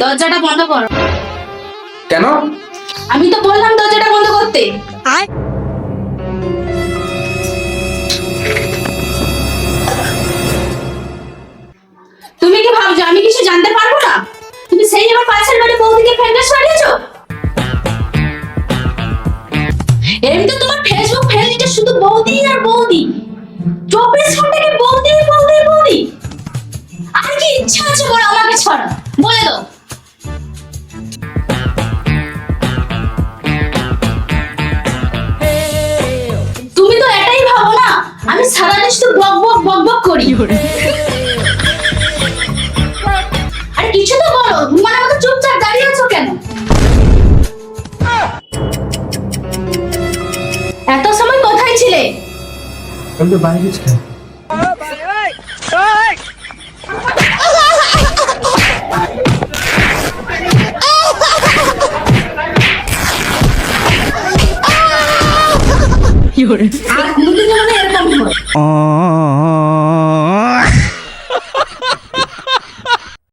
দরজাটা বন্ধ করো। কেন? আমি তো বললাম দরজাটা বন্ধ করতে। তুমি কি ভাবছ আমি কিছু জানতে পারব না? তুমি সেই আমার পাশের বাড়ি বৌদিকে ফ্যান্ডাস পাঠিয়েছো এমনি তোমার আমাকে বলে দাও। তুমি তো এটাই ভাবো না, আমি সারাদিন শুধু বক বক বক বক করি। আর কিছু তো বলো মানে মতো চুপচাপ দাঁড়িয়ে আছো কেন? এত সময় কোথায় ছিলে? আমি তো বাইরে গেছি আর কোনোদিন যেন এরকম হয়